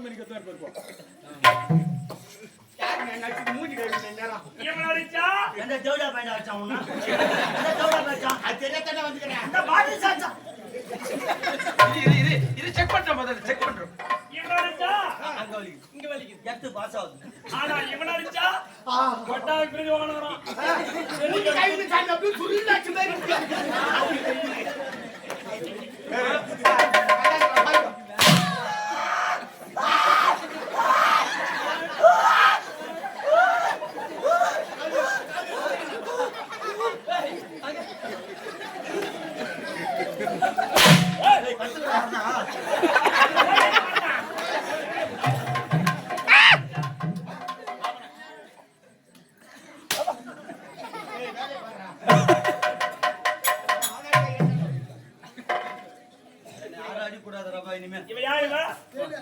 Phone பண்ணி கத்துவார் பாருப்போம் மூஞ்சி check பண்றேன் முதல்ல செக் பண்றோம். அங்க வலிக்குது இங்க வலிக்குது எட்டு பாஸ் ஆகுது. ஆனா இவன் அடிச்சா கொட்டா பிரிஞ்சு வாங்கணும்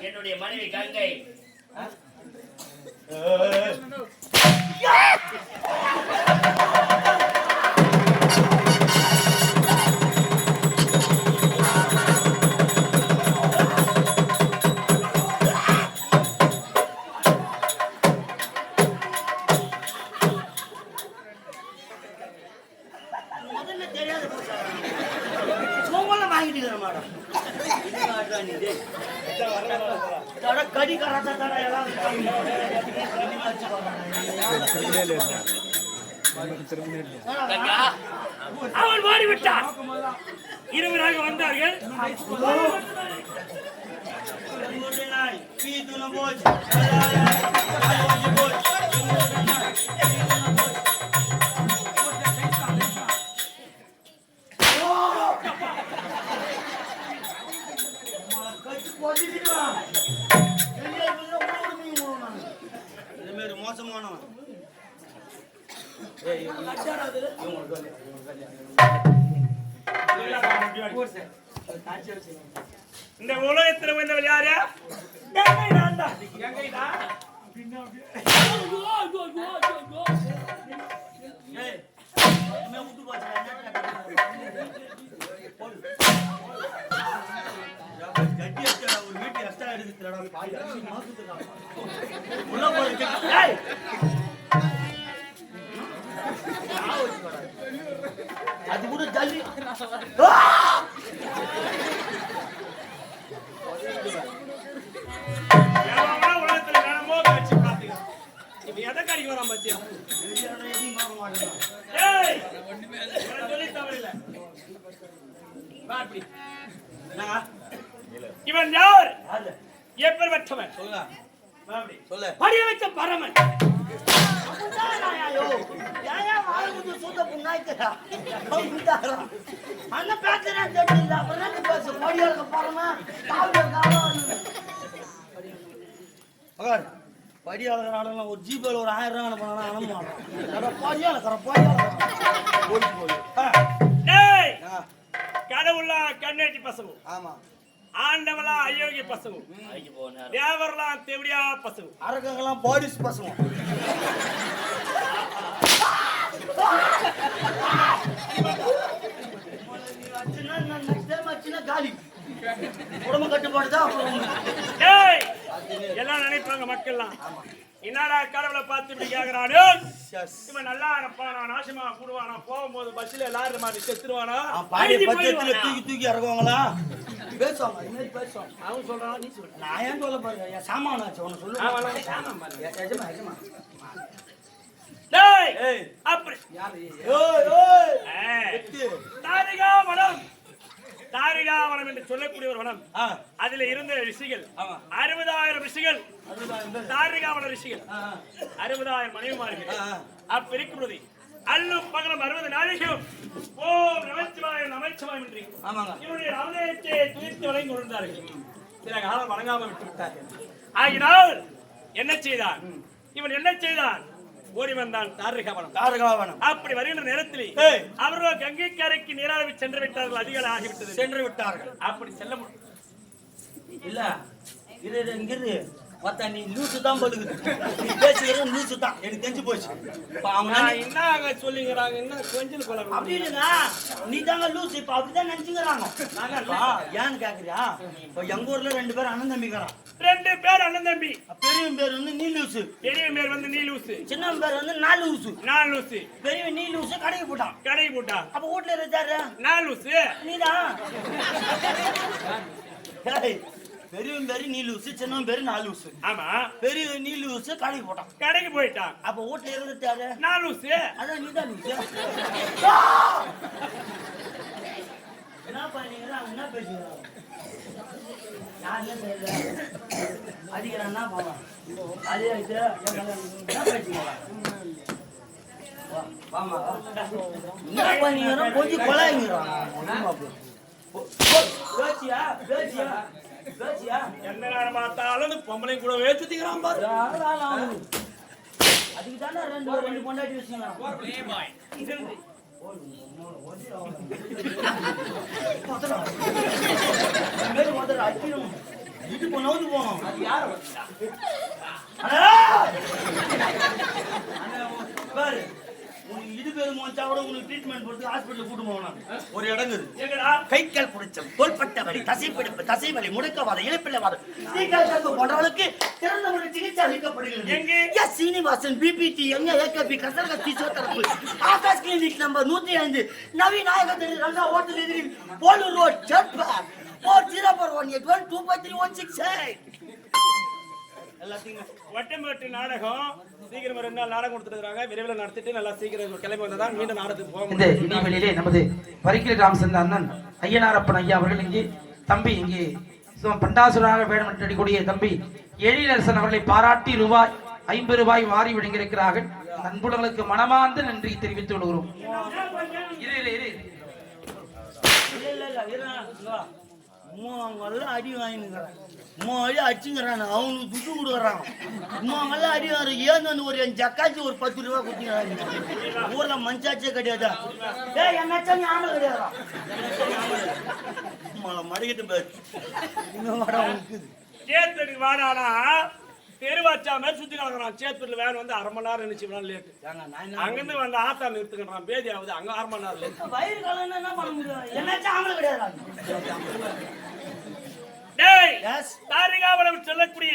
என்னுடைய மனைவி கங்கை. திருமணம் இல்லையா அவன் மாறிவிட்டான். இருவராக வந்தார்கள். போச்சு இந்த உலகத்துல வந்தவள் யாரு? ஒரு வீட்டு அஷ்டம் எடுத்துட்டு உள்ள போய் எப்பேற்பட்டவன் சொல்ல. படி வைத்த பரமன் அந்த பேசுறேன் தெரியல. பேசு? படியோட பரமன். படியாளர் ஆடலாம் ஒரு ஜிபேல ஒரு ஆயிரம் ரூபாய் அனுப்பினா அனுப்புவான் படியாளர் கர படியாளர் கடவுளா கண்ணேட்டி பசங்க ஆமா. ஆண்டவெல்லாம் அயோக்கிய பசங்க தேவரெல்லாம் தேவடியா பசங்க அரக்கங்கெல்லாம் பாடிஸ் பசங்க அச்சுன்னா நான் next time அச்சுன்னா காலி குடும்ப கட்டுப்பாடு தான் அப்புறம் ஏய் எல்லாம் நினைப்பாங்க மக்கள்லாம். என்னடா கடவுளை பார்த்து இப்படி கேக்குறானு. இவன் நல்லா இருப்பானா நாசமா கூடுவானா? போகும்போது பஸ்ல எல்லாரும் மாதிரி செத்துருவானா? பட்சத்துல? தூக்கி தூக்கி இறங்குவாங்களா பேசுவாங்க இது மாதிரி பேசுவாங்க அவன் சொல்றான் நீ சொல்ற நான் ஏன் சொல்ல பாருங்க என் சாமான் ஆச்சு உனக்கு சொல்லு. அவன் சாமம் பாரு. எ- எஜமா எஜமா. அப்படி. ஏய். தாரிகா தாரிகா வனம் என்று சொல்லக்கூடிய ஒரு வனம். அதுல இருந்த ரிஷிகள். அறுபதாயிரம் ரிஷிகள். அறுபதாயிரம் பேர். தாரிகா வன ரிஷிகள் அறுபதாயிரம் மனைவிமார்கள். ஆ. அப்பிருக்கிறது அல்லும் பகலும் அறுபது நாளைக்கும் ஓம் நமச்சிவாயம் நமச்சிவாயம் என்று இவருடைய ராமதேவத்தை துதித்து வழங்கி கொண்டிருந்தார்கள். சில காலம் வணங்காமல் விட்டு விட்டார்கள் ஆகினால் என்ன செய்தான்? இவன் என்ன செய்தான்? ஓடி வந்தான் தாரிகாவனம். காரகாவனம் அப்படி வருகின்ற நேரத்தில். அவர்களோ கங்கை கரைக்கு நீராவி சென்று விட்டார்கள் அதிகாலை ஆகிவிட்டது சென்று விட்டார்கள் அப்படி செல்ல முடியும். இல்ல இரு இரு, மத்த நீ லூசு தான் பழுகுது நீ பேசுகிற லூசு தான். எனக்கு தெரிஞ்சு போச்சு. இப்ப அவங்க என்ன சொல்லிங்கிறாங்க என்ன கொஞ்சம் கொலை அப்படி இல்லைங்க நீ தாங்க லூசு இப்ப அப்படிதான் நினைச்சுக்கிறாங்க. ஏன்னு கேக்குறியா? இப்ப எங்க ஊர்ல ரெண்டு பேரும் அண்ணன் தம்பிக்கிறான். ரெண்டு பேர் அண்ணன் தம்பி. பெரியவன் பேர் வந்து நீ லூசு பெரிய பேர் வந்து நீ லூசு சின்னவன் பேர் வந்து நாலு லூசு நான் லூசு பெரியவன் நீ லூசு கடைக்கு போட்டான். கடை போட்டா அப்ப வீட்டுல இருந்தாரு நான் லூசு நீதான். பெரியவன் பேரு நீ லூசு சின்னவன் பேரு நாலு லூசு ஆமா. பெரிய நீ லூசு கடைக்கு போட்டான். கடைக்கு போயிட்டான். அப்ப வீட்டுல இருந்துட்டாரு நான் லூசு அதான் நீதான் லூசு என்ன பண்ணீங்க என்ன பேசுகிறான் யாருமே தெரியல அடிக்கிறான்னா போவான் அதே ஆயிட்டு என்ன பேசுகிறா வாமா வா. என்ன பண்ணீங்க கொஞ்சம் கொலாய்ங்கிறான் பேச்சியா பேச்சியா? எந்த நேரம் பார்த்தாலும் பொம்பளையும் கூட வேச்சுத்திக்கிறான் பாரு. அதுக்கு தானே ரெண்டு ரெண்டு பொண்டாட்டி வச்சுக்கலாம் இடுப்பு நோந்து போனோம் அது யார? பாரு. உனக்கு வச்சா கூட உனக்கு ட்ரீட்மெண்ட் கொடுத்து ஹாஸ்பிட்டல் கூட்டு போகணும் ஒரு இடங்குது தோள்பட்ட வலி தசை வலி முடக்கவாதம் இழுப்பில்ல வாதம் சீக்கால் கம்பு போன்றவளுக்கு திறந்த முறை சிகிச்சை அளிக்கப்படுகிறது. எங்கே? சீனிவாசன் பிபிடி எங்க ஏகபி கசரக பிசியோதெரபி ஆகாஷ் கிளினிக் நம்பர் நூத்தி ஐந்து. நவீன் நாயகத்தில் ரெண்டா ஹோட்டல் எதிரில் Polur road four zero four one eight one two five three one six எல்லாத்தையும் வட்டம்பட்டு நாடகம் சீக்கிரம் ரெண்டு நாள் நாடகம் கொடுத்துருக்காங்க விரைவில் நடத்திட்டு நல்லா சீக்கிரம் கிளம்பி வந்ததான் மீண்டும் நாடகத்துக்கு போக இந்த இடைவெளியிலே நமது பரிக்கில் ராமசந்த அண்ணன் ஐயனாரப்பன் ஐயா அவர்கள் இங்கே தம்பி இங்கே பண்டாசுராக வேடம் நடிக்கூடிய தம்பி எழிலரசன் அவர்களை பாராட்டி ரூபாய் ஐம்பது ரூபாய் வாரி வழங்கியிருக்கிறார்கள். அந்த அன்புடங்களுக்கு மனமார்ந்த நன்றி தெரிவித்துக் கொள்கிறோம். இரு, இரு, இரு. எல்லாம் அடி வாங்கினுங்கிறான் அம்மா அடி அடிச்சுங்கிறான். அவனுக்கு துட்டு கொடுக்குறான். எல்லாம் அடி வாங்க ஏன் வந்து ஒரு என் ஜக்காச்சி ஒரு பத்து ரூபா கொடுத்துக்கிறாங்க. ஊர்ல மஞ்சாச்சே கிடையாது? ஏய் என்னாச்சா நீ ஆம்பளை கிடையாதா? மடக்கிட்டு பேர் இன்னும் வட உனக்கு வாடானா? தெருவாச்சா மாதிரி சுத்தி கலக்குறான் சேத்துல வேன் வந்து அரை மணி நேரம் நினைச்சு லேட்டு. அங்கிருந்து வந்து ஆத்தா நிறுத்துக்கிறான் பேதி ஆகுது. அங்க அரை மணி நேரம் வயிறு கலந்து என்ன பண்ண முடியும்? என்னாச்சும் ஆம்பளை கிடையாதா? தாரிகாவனம் சொல்லக்கூடிய.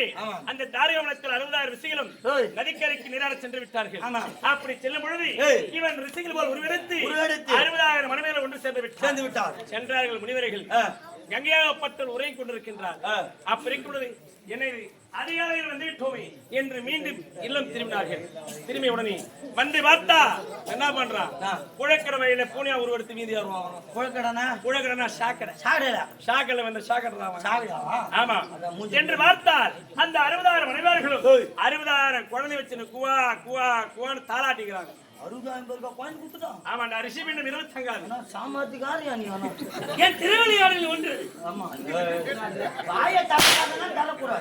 அந்த தாரிகாவனத்தில் அறுபதாயிரம் ரிஷிகளும். நதிக்கரைக்கு நீராட சென்று விட்டார்கள். அப்படி செல்லும் பொழுது. இவன் ரிஷிகள் போல் உருவெடுத்து. அறுபதாயிரம் மனைவியில் ஒன்று சேர்ந்து விட்டார் சேர்ந்து விட்டார் சென்றார்கள் முனிவர்கள். கங்கையாகப்பட்டல் உரை கொண்டிருக்கின்றார். அப்படி என்னை அதிகாலையில் வந்து விட்டோமே என்று மீண்டும் இல்லம் திரும்பினார்கள். திரும்பிய உடனே வந்து பார்த்தா என்ன பண்றான் ஆ. புழக்கிற வயல பூனியா உருவெடுத்து மீதி வருவான் வந்து ஆமா. அதான் மூஞ்சி. என்று பார்த்தால் அந்த அறுபதாயிரம் மனைவார்களும் அறுபதாயிரம் குழந்தை வச்சு குவா குவா குவான்னு தாளாட்டிக்கிறாங்க அறுபதாயிரம் பேருக்கு கோயின் கொடுத்துட்டான். ஆமாண்டா ரிஷி மீண்டும் இருபத்தங்காது ஆனா சாமர்த்தியக்காரியா நீ ஆனா? என் திருவள்ளியாடில் ஒன்று. ஆமா. வாயை தரக்கூடாது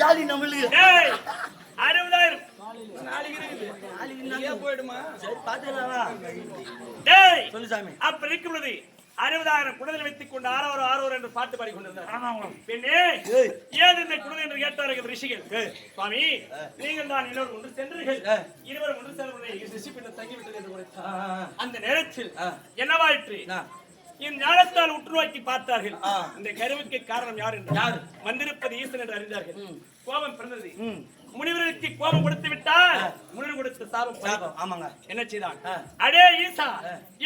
ஜாலி நம்மளுக்கு. அறுபதாயிரம் நாளைக்கு போயிடுமா? சரி, பாத்துக்கலாமா? சொல்லு சாமி. அப்ப இருக்கும் அறுபதாயிரம் குடலை வைத்துக் கொண்டு ஆரவர் ஆரவர் என்று பாட்டு பாடி கொண்டிருந்தார் பெண்ணே. ஏது இந்த குடல் என்று கேட்டார்கள் ரிஷிகள் சுவாமி நீங்கள் தான் இன்னொரு ஒன்று சென்றீர்கள் ஏய். இருவரும் ஒன்று செல்வதை ரிஷி பின்னர் தங்கிவிட்டது என்று உரைத்தார். அந்த நேரத்தில். என்னவாயிற்று. என் ஞானத்தால் உற்று நோக்கி பார்த்தார்கள். இந்த கருவுக்கு காரணம் யார் என்று யார்? வந்திருப்பது ஈசன் என்று அறிந்தார்கள் கோபம் பிறந்தது ம். முனிவருக்கு கோபம் கொடுத்து விட்டால் முனிவர் கொடுத்த சாபம். சாபம், ஆமாங்க. என்ன செய்தான். அடே ஈசா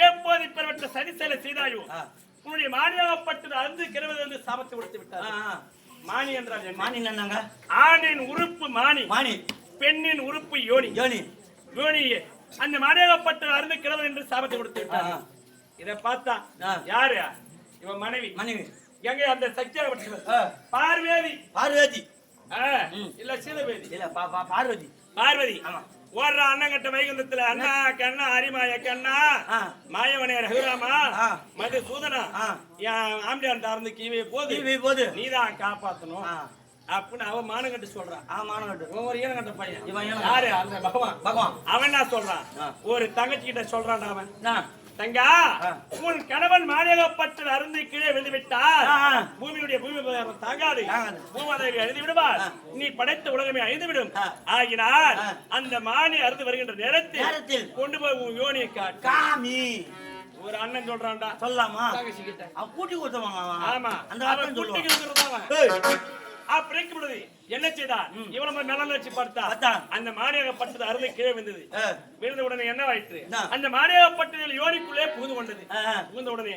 எப்போது இப்பேற்பட்ட சதி செயலை செய்தாயோ. உன்னுடைய மானியாகப்பட்டது அருந்து கிழவது என்று சாபத்தை கொடுத்து விட்டார். மானி என்றால் மானி என்னங்க? ஆணின் உறுப்பு மானி. மானி. பெண்ணின் உறுப்பு யோனி. யோனி. யோனியே அந்த மானியாகப்பட்டது அருந்து கிழவது என்று சாபத்தை கொடுத்து விட்டார். இத பார்த்தா. யாரு? இவன் மனைவி. மனைவி. எங்க அந்த ஆ. பார்வேதி. பார்வதி. இல்ல சீதபேதி இல்ல பா- பா- பார்வதி பார்வதி ஆமா. ஓடுற அண்ணங்கட்ட வைகுந்தத்துல அண்ணா கண்ணா அரிமாய கண்ணா. மாயவனே ரகுராமா. மது சூதனா. என் ஆம்பியார் தார்ந்து கீவே போது டிவி போது நீதான் காப்பாத்தணும். அப்படின்னு அவன் மானங்கட்டு சொல்றான் ஆ மானகட்டு இவன் ஒரு ஈனங்கட்ட பையன் இவன். யாரு அந்த பகவான் பகவான் அவன் என்ன சொல்றான். ஒரு தங்கச்சி கிட்ட சொல்றான் அவன்? தங்கா. உன் கணவன் மாநிலப்பட்டு அருந்து கீழே விழுந்து விட்டால் ஆ, ஆ. பூமியுடைய பூமி தாங்காது. பூமாதேவி அழிந்து விடுவார். நீ படைத்த உலகமே அழிந்து விடும். ஆகினால். அந்த மானி அறுந்து வருகின்ற நேரத்தில் கொண்டு போய் உன் யோனியை காட்டு காமி ஒரு அண்ணன் சொல்றான்டா சொல்லலாமா தங்கச்சி கிட்ட கூட்டி கொடுத்தவங்க. ஆமா அந்த அவன் வார்த்தை இருக்கும் பொழுது என்ன செய்தான் இவ்வளவு மேல வச்சு பார்த்தா. அந்த மானியகப்பட்டது அருளை கீழே விழுந்தது விழுந்த உடனே என்ன ஆயிற்று? அந்த மானியகப்பட்டதில் யோனிக்குள்ளே புகுந்து கொண்டது. புகுந்த உடனே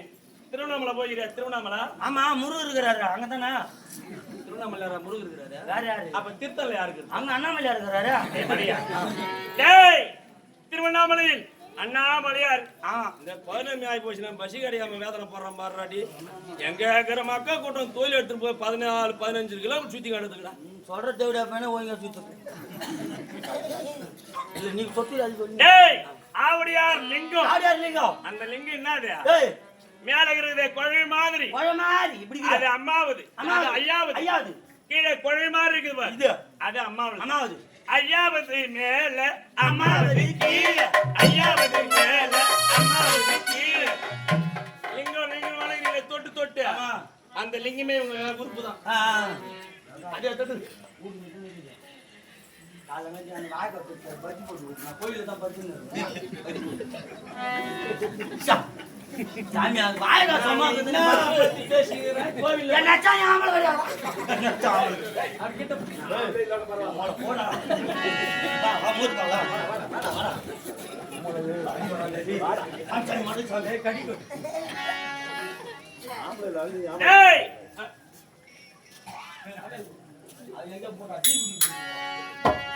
திருவண்ணாமலை போகிற திருவண்ணாமலை ஆமா முருகர் இருக்கிறாரு அங்கதானே திருவண்ணாமலை முருகன் இருக்கிறாரு வேற யாரு அப்ப திருத்தல யாருக்கு அங்க அண்ணாமலையா இருக்கிறாரு டேய் திருவண்ணாமலையில் அண்ணாமலையார் இந்த பௌர்ணமி ஆகி போச்சு நம்ம பசி கிடைக்காம வேதனை போடுறோம் பாடுறாடி எங்க இருக்கிற மக்கள் கூட்டம் தொழில் எடுத்துட்டு போய் பதினாலு பதினஞ்சு கிலோ சுத்தி காட்டுதுக்கடா நீ சொல்ற தேவையா வேணா ஓய்ங்க சுத்து இல்ல நீ சொத்து ஆவடியார் லிங்கம். யார் யார் லிங்கம். அந்த லிங்கம் என்னது மேல இருக்கிறது குழவி மாதிரி. பழ மாதிரி. இப்படி அது அம்மாவது. அம்மாவது. ஐயாவது. ஐயாவது. கீழே குழவி மாதிரி இருக்குது அது அம்மாவது. அம்மாவது. ஐயாவது மேல அம்மாவது கீழே. ஐயாவது மேல அம்மாவது கீழே. லிங்கம் லிங்கம் வணங்குறீங்க தொட்டு தொட்டு. ஆமா. அந்த லிங்கமே உங்க உறுப்பு தான் கோயில்ல தான் பஜ்ஜின்னு சாமி அது வாயில சும்மா இருக்குதுன்னா, கோவில் என் ஆம்பளை கிடையாதா? என் நச்சான் ஆம்பளை. அவளை போடா. அது எங்க போறா? டீ குடிக்க.